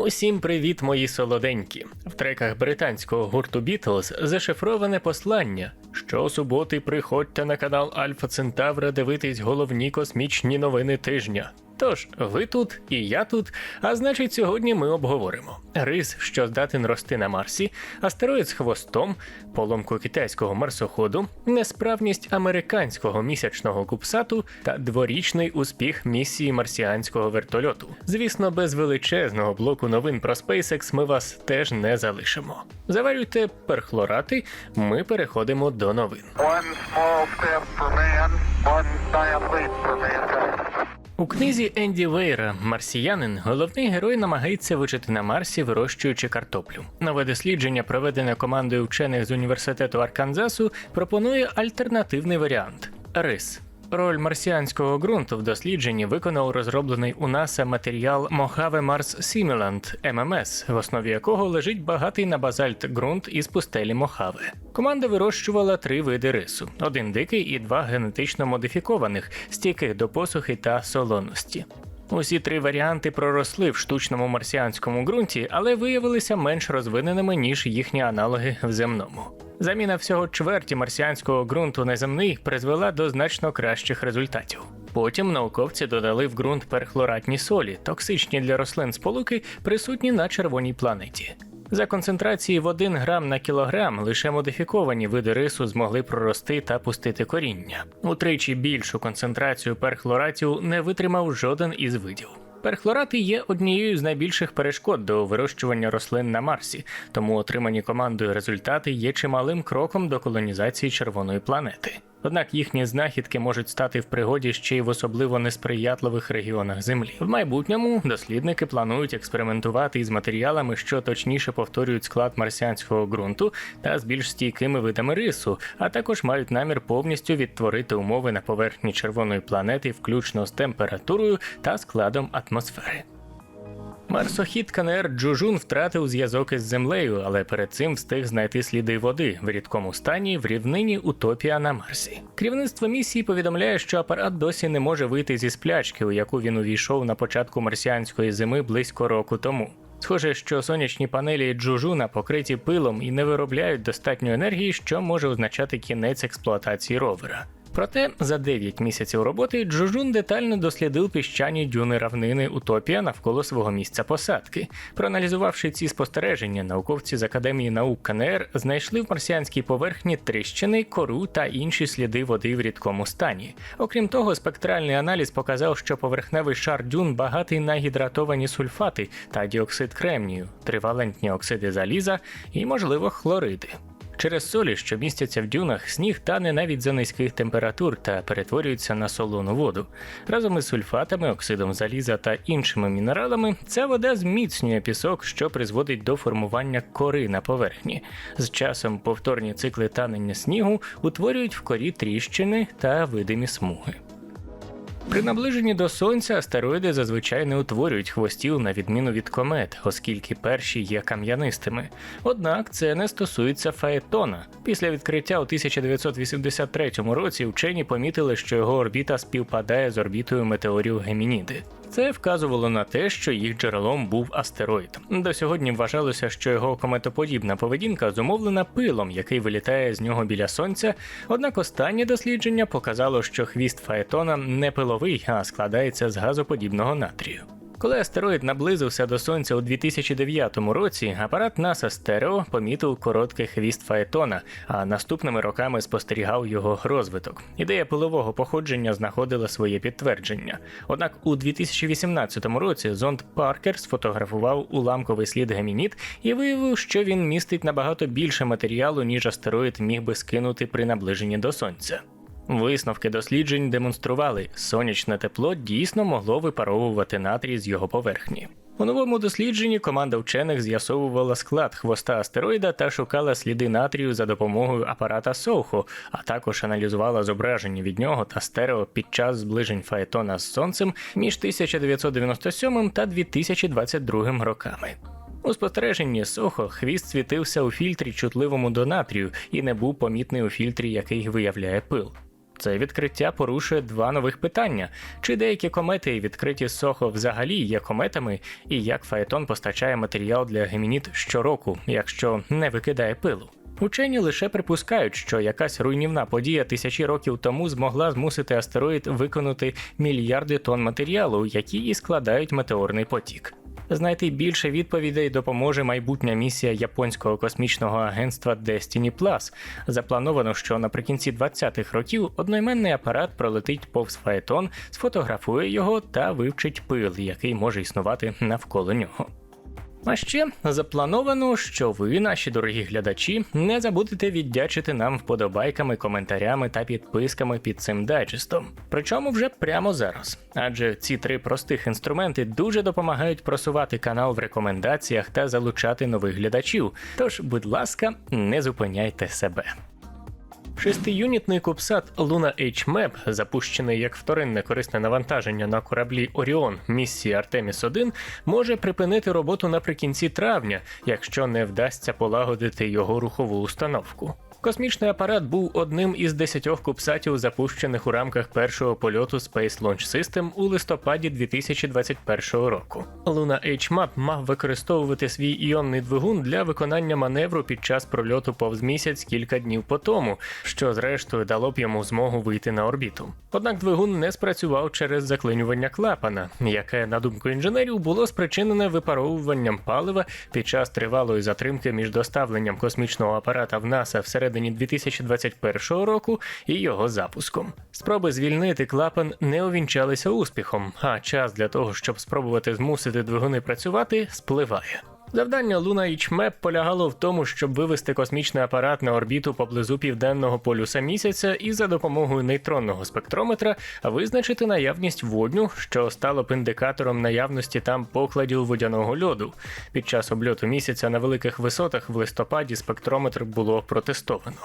Усім привіт, мої солоденькі! В треках британського гурту Beatles зашифроване послання. Щосуботи приходьте на канал Альфа Центавра дивитись головні космічні новини тижня. Тож, ви тут і я тут, а значить, сьогодні ми обговоримо рис, що здатен рости на Марсі, астероїд з хвостом, поломку китайського марсоходу, несправність американського місячного купсату та дворічний успіх місії марсіанського вертольоту. Звісно, без величезного блоку новин про SpaceX ми вас теж не залишимо. Заварюйте перхлорати, ми переходимо до новин. One small step for man, one giant leap for mankind. У книзі Енді Вейра Марсіянин головний герой намагається вижити на Марсі, вирощуючи картоплю. Нове дослідження, проведене командою вчених з університету Арканзасу, пропонує альтернативний варіант рис. Роль марсіанського ґрунту в дослідженні виконав розроблений у НАСА матеріал Mojave Mars Simulant ММС, в основі якого лежить багатий на базальт ґрунт із пустелі Мохаве. Команда вирощувала три види рису: один дикий і два генетично модифікованих, стійких до посухи та солоності. Усі три варіанти проросли в штучному марсіанському ґрунті, але виявилися менш розвиненими, ніж їхні аналоги в земному. Заміна всього чверті марсіанського ґрунту на земний призвела до значно кращих результатів. Потім науковці додали в ґрунт перхлоратні солі, токсичні для рослин сполуки, присутні на червоній планеті. За концентрації в 1 грам на кілограм лише модифіковані види рису змогли прорости та пустити коріння. Утричі більшу концентрацію перхлоратів не витримав жоден із видів. Перхлорати є однією з найбільших перешкод до вирощування рослин на Марсі, тому отримані командою результати є чималим кроком до колонізації червоної планети. Однак їхні знахідки можуть стати в пригоді ще й в особливо несприятливих регіонах Землі. В майбутньому дослідники планують експериментувати із матеріалами, що точніше повторюють склад марсіанського ґрунту та з більш стійкими видами рису, а також мають намір повністю відтворити умови на поверхні червоної планети, включно з температурою та складом атмосфери. Марсохід КНР Джужун втратив зв'язок із землею, але перед цим встиг знайти сліди води в рідкому стані в рівнині Утопія на Марсі. Керівництво місії повідомляє, що апарат досі не може вийти зі сплячки, у яку він увійшов на початку марсіанської зими близько року тому. Схоже, що сонячні панелі Джужуна покриті пилом і не виробляють достатньо енергії, що може означати кінець експлуатації ровера. Проте за 9 місяців роботи Джужун детально дослідив піщані дюни равнини Утопія навколо свого місця посадки. Проаналізувавши ці спостереження, науковці з Академії наук КНР знайшли в марсіанській поверхні тріщини, кору та інші сліди води в рідкому стані. Окрім того, спектральний аналіз показав, що поверхневий шар дюн багатий на гідратовані сульфати та діоксид кремнію, тривалентні оксиди заліза і, можливо, хлориди. Через солі, що містяться в дюнах, сніг тане навіть за низьких температур та перетворюється на солону воду. Разом із сульфатами, оксидом заліза та іншими мінералами, ця вода зміцнює пісок, що призводить до формування кори на поверхні. З часом повторні цикли танення снігу утворюють в корі тріщини та видимі смуги. При наближенні до сонця астероїди зазвичай не утворюють хвостів на відміну від комет, оскільки перші є кам'янистими. Однак це не стосується Фаетона. Після відкриття у 1983 році вчені помітили, що його орбіта співпадає з орбітою метеорів Гемініди. Це вказувало на те, що їх джерелом був астероїд. До сьогодні вважалося, що його кометоподібна поведінка зумовлена пилом, який вилітає з нього біля сонця. Однак останнє дослідження показало, що хвіст Фаетона не пиловий, а складається з газоподібного натрію. Коли астероїд наблизився до сонця у 2009 році, апарат NASA Стерео помітив короткий хвіст Фаетона, а наступними роками спостерігав його розвиток. Ідея пилового походження знаходила своє підтвердження. Однак у 2018 році зонд Паркер сфотографував уламковий слід Гемініт і виявив, що він містить набагато більше матеріалу, ніж астероїд міг би скинути при наближенні до сонця. Висновки досліджень демонстрували, сонячне тепло дійсно могло випаровувати натрій з його поверхні. У новому дослідженні команда вчених з'ясовувала склад хвоста астероїда та шукала сліди натрію за допомогою апарата Соухо, а також аналізувала зображення від нього та стерео під час зближень Фаетона з сонцем між 1997 та 2022 роками. У спостереженні Сохо хвіст світився у фільтрі чутливому до натрію і не був помітний у фільтрі, який виявляє пил. Це відкриття порушує два нових питання: чи деякі комети, відкриті Сохо, взагалі є кометами, і як Фаетон постачає матеріал для гемініт щороку, якщо не викидає пилу. Учені лише припускають, що якась руйнівна подія тисячі років тому змогла змусити астероїд виконати мільярди тонн матеріалу, які і складають метеорний потік. Знайти більше відповідей допоможе майбутня місія японського космічного агентства Destiny Plus. Заплановано, що наприкінці 20-х років одноіменний апарат пролетить повз Фаетон, сфотографує його та вивчить пил, який може існувати навколо нього. А ще заплановано, що ви, наші дорогі глядачі, не забудете віддячити нам вподобайками, коментарями та підписками під цим дайджестом. Причому вже прямо зараз. Адже ці три простих інструменти дуже допомагають просувати канал в рекомендаціях та залучати нових глядачів. Тож, будь ласка, не зупиняйте себе. Шестиюнітний кубсат Luna H-MAP, запущений як вторинне корисне навантаження на кораблі Оріон місії Артеміс 1 може припинити роботу наприкінці травня, якщо не вдасться полагодити його рухову установку. Космічний апарат був одним із десятьох кубсатів, запущених у рамках першого польоту Space Launch System у листопаді 2021 року. Luna H-MAP мав використовувати свій іонний двигун для виконання маневру під час прольоту повз місяць кілька днів по тому, що зрештою дало б йому змогу вийти на орбіту. Однак двигун не спрацював через заклинювання клапана, яке, на думку інженерів, було спричинене випаровуванням палива під час тривалої затримки між доставленням космічного апарата в НАСА всередині 2021 року і його запуском. Спроби звільнити клапан не увінчалися успіхом, а час для того, щоб спробувати змусити двигуни працювати, спливає. Завдання Луна HMAP полягало в тому, щоб вивести космічний апарат на орбіту поблизу південного полюса місяця і за допомогою нейтронного спектрометра визначити наявність водню, що стало б індикатором наявності там покладів водяного льоду. Під час обльоту місяця на великих висотах в листопаді спектрометр було протестовано.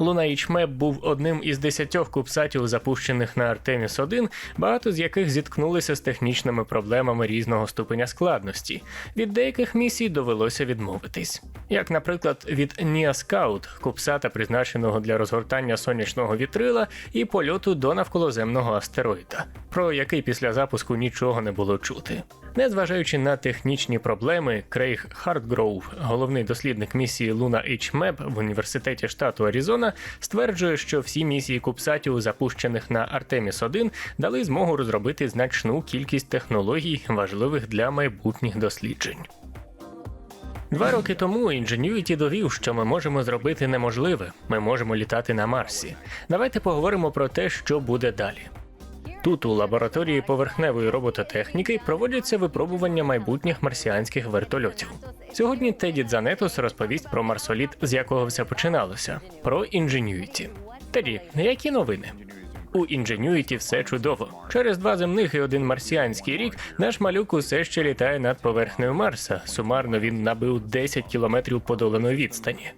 Луна HMAP був одним із десятьох кубсатів, запущених на Артеміс 1 багато з яких зіткнулися з технічними проблемами різного ступеня складності. Від деяких місій довелося відмовитись, як, наприклад, від Scout, кубсата, призначеного для розгортання сонячного вітрила і польоту до навколоземного астероїда, про який після запуску нічого не було чути. Незважаючи на технічні проблеми, Крейг Хартгроув, головний дослідник місії Luna HMAP в університеті штату Аризона, стверджує, що всі місії кубсатів, запущених на Артеміс 1 дали змогу розробити значну кількість технологій, важливих для майбутніх досліджень. Два роки тому Ingenuity довів, що ми можемо зробити неможливе. Ми можемо літати на Марсі. Давайте поговоримо про те, що буде далі. Тут, у лабораторії поверхневої робототехніки, проводяться випробування майбутніх марсіанських вертольотів. Сьогодні Теді Дзанетос розповість про марсоліт, з якого все починалося, про Ingenuity. Теді, які новини? У Ingenuity все чудово. Через два земних і один марсіанський рік наш малюк усе ще літає над поверхнею Марса. Сумарно він набив 10 кілометрів подоланої відстані.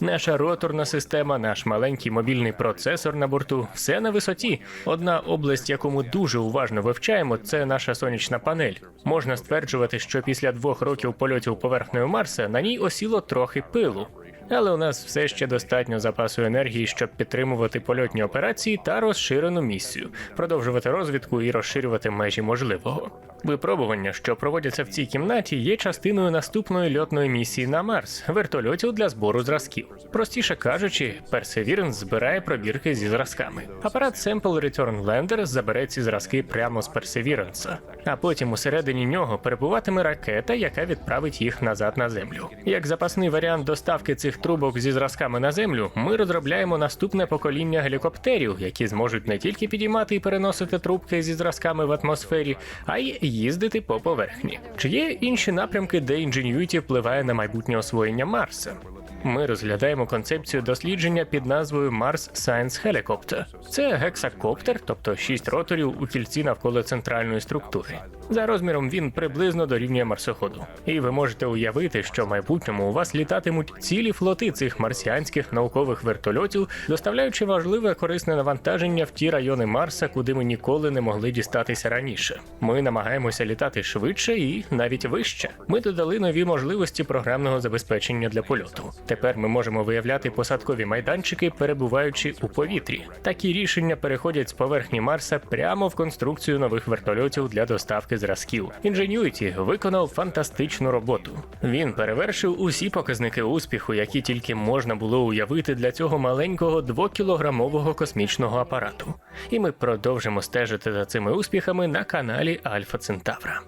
Наша роторна система, наш маленький мобільний процесор на борту все на висоті. Одна область, яку ми дуже уважно вивчаємо, це наша сонячна панель. Можна стверджувати, що після двох років польотів поверхнею Марса на ній осіло трохи пилу. Але у нас все ще достатньо запасу енергії, щоб підтримувати польотні операції та розширену місію, продовжувати розвідку і розширювати межі можливого. Випробування, що проводяться в цій кімнаті, є частиною наступної льотної місії на Марс вертольотів для збору зразків. Простіше кажучи, Perseverance збирає пробірки зі зразками. Апарат Sample Return Lander забере ці зразки прямо з Perseverance, а потім усередині нього перебуватиме ракета, яка відправить їх назад на землю. Як запасний варіант доставки цих трубок зі зразками на землю, ми розробляємо наступне покоління гелікоптерів, які зможуть не тільки підіймати і переносити трубки зі зразками в атмосфері, а й їздити по поверхні. Чи є інші напрямки, де Ingenuity впливає на майбутнє освоєння Марса? Ми розглядаємо концепцію дослідження під назвою Mars Science Helicopter. Це гексакоптер, тобто шість роторів у кільці навколо центральної структури. За розміром він приблизно дорівнює марсоходу. І ви можете уявити, що в майбутньому у вас літатимуть цілі флоти цих марсіанських наукових вертольотів, доставляючи важливе корисне навантаження в ті райони Марса, куди ми ніколи не могли дістатися раніше. Ми намагаємося літати швидше і навіть вище. Ми додали нові можливості програмного забезпечення для польоту. Тепер ми можемо виявляти посадкові майданчики, перебуваючи у повітрі. Такі рішення переходять з поверхні Марса прямо в конструкцію нових вертольотів для доставки зразків. Ingenuity виконав фантастичну роботу. Він перевершив усі показники успіху, які тільки можна було уявити для цього маленького двокілограмового космічного апарату. І ми продовжимо стежити за цими успіхами на каналі Альфа Центавра.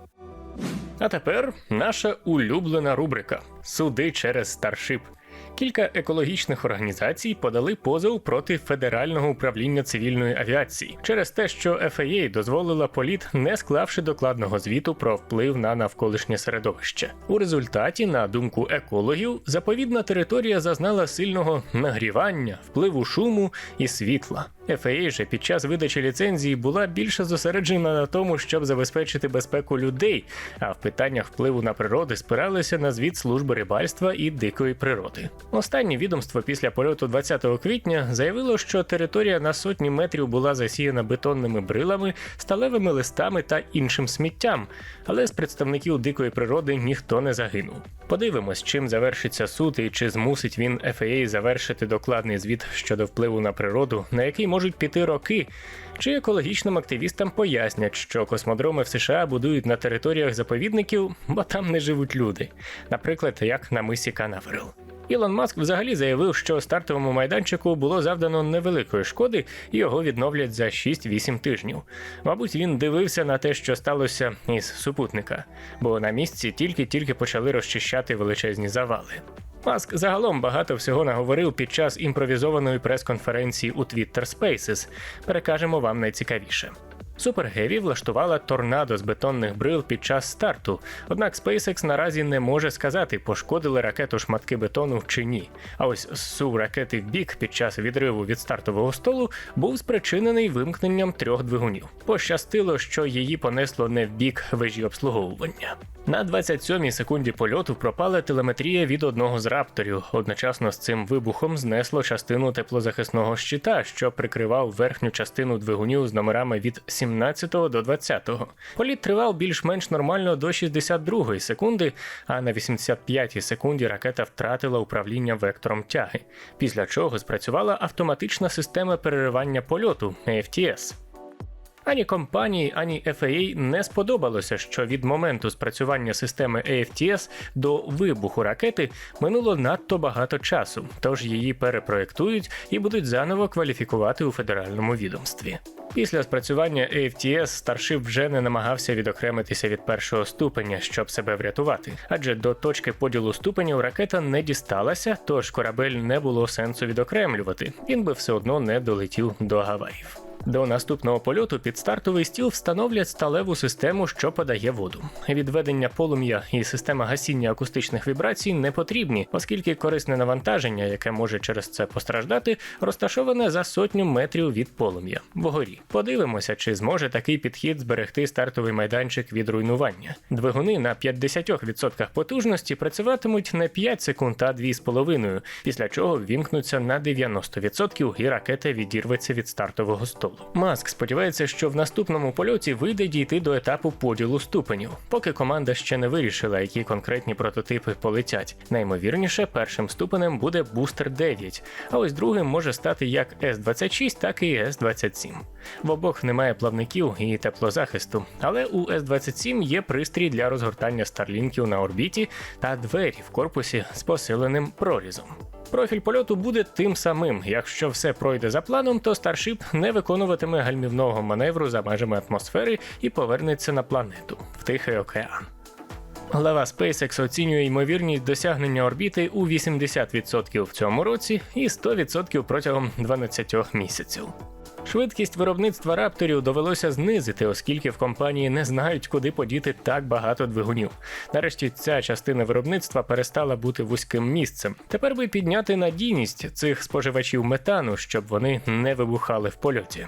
А тепер наша улюблена рубрика Суди через Старшип. Кілька екологічних організацій подали позов проти Федерального управління цивільної авіації через те, що FAA дозволила політ, не склавши докладного звіту про вплив на навколишнє середовище. У результаті, на думку екологів, заповідна територія зазнала сильного нагрівання, впливу шуму і світла. FAA же під час видачі ліцензії була більше зосереджена на тому, щоб забезпечити безпеку людей, а в питаннях впливу на природу спиралися на звіт служби рибальства і дикої природи. Останнє відомство після польоту 20 квітня заявило, що територія на сотні метрів була засіяна бетонними брилами, сталевими листами та іншим сміттям, але з представників дикої природи ніхто не загинув. Подивимось, чим завершиться суд і чи змусить він FAA завершити докладний звіт щодо впливу на природу, на який можуть піти роки. Чи екологічним активістам пояснять, що космодроми в США будують на територіях заповідників, бо там не живуть люди, наприклад, як на мисі Канаверал. Ілон Маск взагалі заявив, що стартовому майданчику було завдано невеликої шкоди, і його відновлять за 6-8 тижнів. Мабуть, він дивився на те, що сталося із супутника, бо на місці тільки-тільки почали розчищати величезні завали. Маск загалом багато всього наговорив під час імпровізованої прес-конференції у Twitter Spaces. Перекажемо вам найцікавіше. Супергеві влаштувала торнадо з бетонних брил під час старту. Однак SpaceX наразі не може сказати, пошкодили ракету шматки бетону чи ні. А ось зсув ракети в бік під час відриву від стартового столу був спричинений вимкненням трьох двигунів. Пощастило, що її понесло не в бік вежі обслуговування. На 27-й секунді польоту пропала телеметрія від одного з рапторів. Одночасно з цим вибухом знесло частину теплозахисного щита, що прикривав верхню частину двигунів з номерами від 17 до 20. Політ тривав більш-менш нормально до 62-ї секунди, а на 85-й секунді ракета втратила управління вектором тяги, після чого спрацювала автоматична система переривання польоту AFTS. Ані компанії, ані FAA не сподобалося, що від моменту спрацювання системи AFTS до вибуху ракети минуло надто багато часу, тож її перепроектують і будуть заново кваліфікувати у федеральному відомстві. Після спрацювання AFTS Starship вже не намагався відокремитися від першого ступеня, щоб себе врятувати, адже до точки поділу ступенів ракета не дісталася, тож корабель не було сенсу відокремлювати. Він би все одно не долетів до Гаваїв. До наступного польоту під стартовий стіл встановлять сталеву систему, що подає воду. Відведення полум'я і система гасіння акустичних вібрацій не потрібні, оскільки корисне навантаження, яке може через це постраждати, розташоване за сотню метрів від полум'я вгорі. Подивимося, чи зможе такий підхід зберегти стартовий майданчик від руйнування. Двигуни на 50% потужності працюватимуть не 5 секунд, а 2,5, після чого ввімкнуться на 90% і ракета відірветься від стартового столу. Маск сподівається, що в наступному польоті вийде дійти до етапу поділу ступенів, поки команда ще не вирішила, які конкретні прототипи полетять. Наймовірніше, першим ступенем буде бустер 9, а ось другим може стати як С-26, так і С-27. В обох немає плавників і теплозахисту, але у С-27 є пристрій для розгортання старлінків на орбіті та двері в корпусі з посиленим прорізом. Профіль польоту буде тим самим. Якщо все пройде за планом, то Старшип не виконуватиме гальмівного маневру за межами атмосфери і повернеться на планету в Тихий океан. Глава SpaceX оцінює ймовірність досягнення орбіти у 80% в цьому році і 100% протягом 12 місяців. Швидкість виробництва рапторів довелося знизити, оскільки в компанії не знають, куди подіти так багато двигунів. Нарешті ця частина виробництва перестала бути вузьким місцем. Тепер би підняти надійність цих споживачів метану, щоб вони не вибухали в польоті.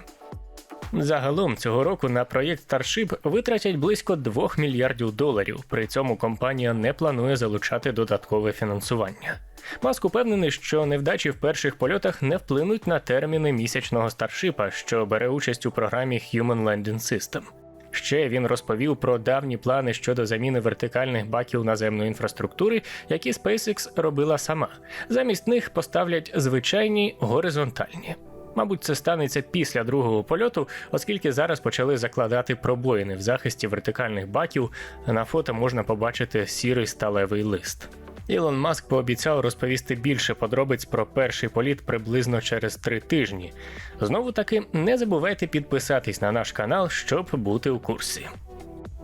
Загалом цього року на проєкт Starship витратять близько 2 мільярдів доларів. При цьому компанія не планує залучати додаткове фінансування. Маск упевнений, що невдачі в перших польотах не вплинуть на терміни місячного старшипа, що бере участь у програмі Human Landing System. Ще він розповів про давні плани щодо заміни вертикальних баків наземної інфраструктури, які SpaceX робила сама. Замість них поставлять звичайні горизонтальні. Мабуть, це станеться після другого польоту, оскільки зараз почали закладати пробоїни в захисті вертикальних баків. На фото можна побачити сірий сталевий лист. Ілон Маск пообіцяв розповісти більше подробиць про перший політ приблизно через три тижні. Знову таки, не забувайте підписатись на наш канал, щоб бути у курсі.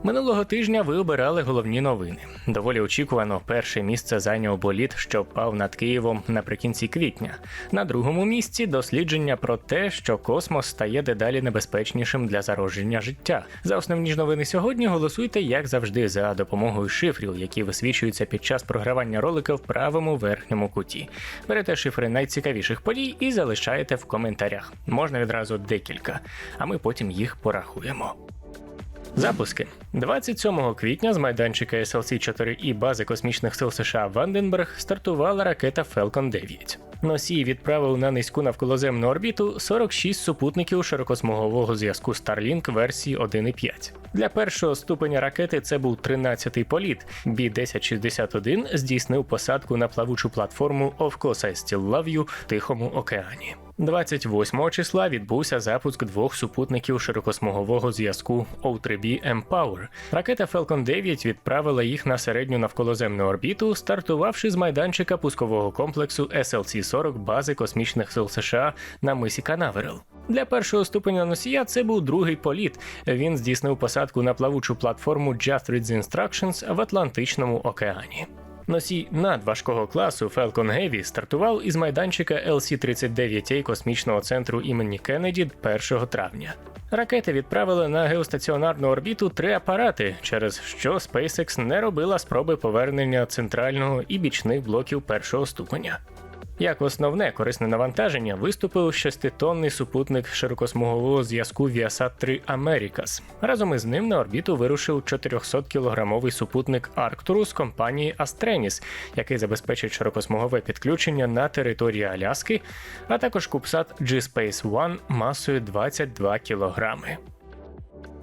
Минулого тижня ви обирали головні новини. Доволі очікувано, перше місце зайняв боліт, що впав над Києвом наприкінці квітня. На другому місці дослідження про те, що космос стає дедалі небезпечнішим для зародження життя. За основні ж новини сьогодні голосуйте, як завжди, за допомогою шифрів, які висвічуються під час програвання ролика в правому верхньому куті. Берете шифри найцікавіших подій і залишаєте в коментарях. Можна відразу декілька, а ми потім їх порахуємо. Запуски 27 квітня з майданчика SLC 4 і бази космічних сил США Ванденберг стартувала ракета Falcon 9. Носій відправив на низьку навколоземну орбіту 46 супутників широкосмугового зв'язку Starlink версії 1.5. Для першого ступеня ракети це був 13-й політ. B-1061 здійснив посадку на плавучу платформу Of Course I Still Love You в Тихому океані. 28 числа відбувся запуск двох супутників широкосмугового зв'язку O3B Empower. Ракета Falcon 9 відправила їх на середню навколоземну орбіту, стартувавши з майданчика пускового комплексу SLC-40 бази космічних сил США на мисі Канаверал. Для першого ступеня носія це був другий політ. Він здійснив посадку на плавучу платформу Just Read Instructions в Атлантичному океані. Носій надважкого класу Falcon Heavy стартував із майданчика LC-39A космічного центру імені Кеннеді 1 травня. Ракети відправили на геостаціонарну орбіту три апарати, через що SpaceX не робила спроби повернення центрального і бічних блоків першого ступеня. Як основне корисне навантаження виступив шеститонний супутник широкосмугового зв'язку Viasat 3 Americas. Разом із ним на орбіту вирушив 400-кілограмовий супутник Arcturus компанії Astrenis, який забезпечить широкосмугове підключення на території Аляски, а також кубсат G-Space One масою 22 кілограми.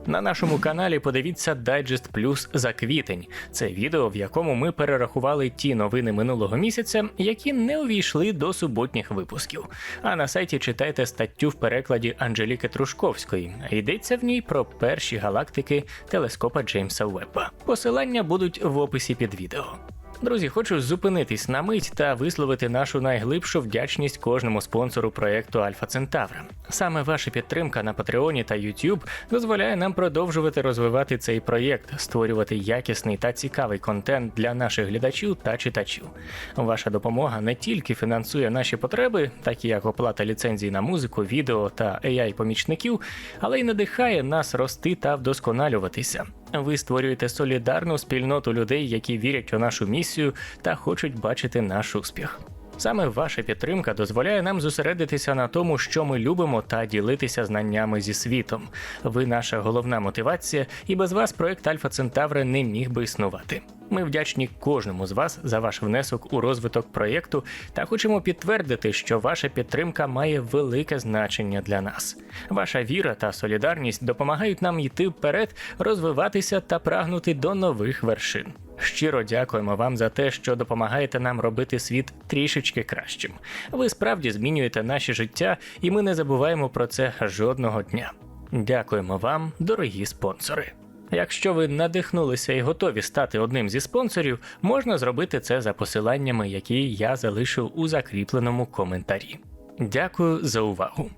На нашому каналі подивіться Digest Plus за квітень. Це відео, в якому ми перерахували ті новини минулого місяця, які не увійшли до суботніх випусків. А на сайті читайте статтю в перекладі Анжеліки Трушковської. Йдеться в ній про перші галактики телескопа Джеймса Вебба. Посилання будуть в описі під відео. Друзі, хочу зупинитись на мить та висловити нашу найглибшу вдячність кожному спонсору проекту Альфа Центавра. Саме ваша підтримка на Патреоні та YouTube дозволяє нам продовжувати розвивати цей проєкт, створювати якісний та цікавий контент для наших глядачів та читачів. Ваша допомога не тільки фінансує наші потреби, такі як оплата ліцензій на музику, відео та AI-помічників, але й надихає нас рости та вдосконалюватися. Ви створюєте солідарну спільноту людей, які вірять у нашу місію та хочуть бачити наш успіх. Саме ваша підтримка дозволяє нам зосередитися на тому, що ми любимо, та ділитися знаннями зі світом. Ви наша головна мотивація, і без вас проект Альфа Центавра не міг би існувати. Ми вдячні кожному з вас за ваш внесок у розвиток проєкту та хочемо підтвердити, що ваша підтримка має велике значення для нас. Ваша віра та солідарність допомагають нам йти вперед, розвиватися та прагнути до нових вершин. Щиро дякуємо вам за те, що допомагаєте нам робити світ трішечки кращим. Ви справді змінюєте наше життя, і ми не забуваємо про це жодного дня. Дякуємо вам, дорогі спонсори. Якщо ви надихнулися і готові стати одним зі спонсорів, можна зробити це за посиланнями, які я залишив у закріпленому коментарі. Дякую за увагу.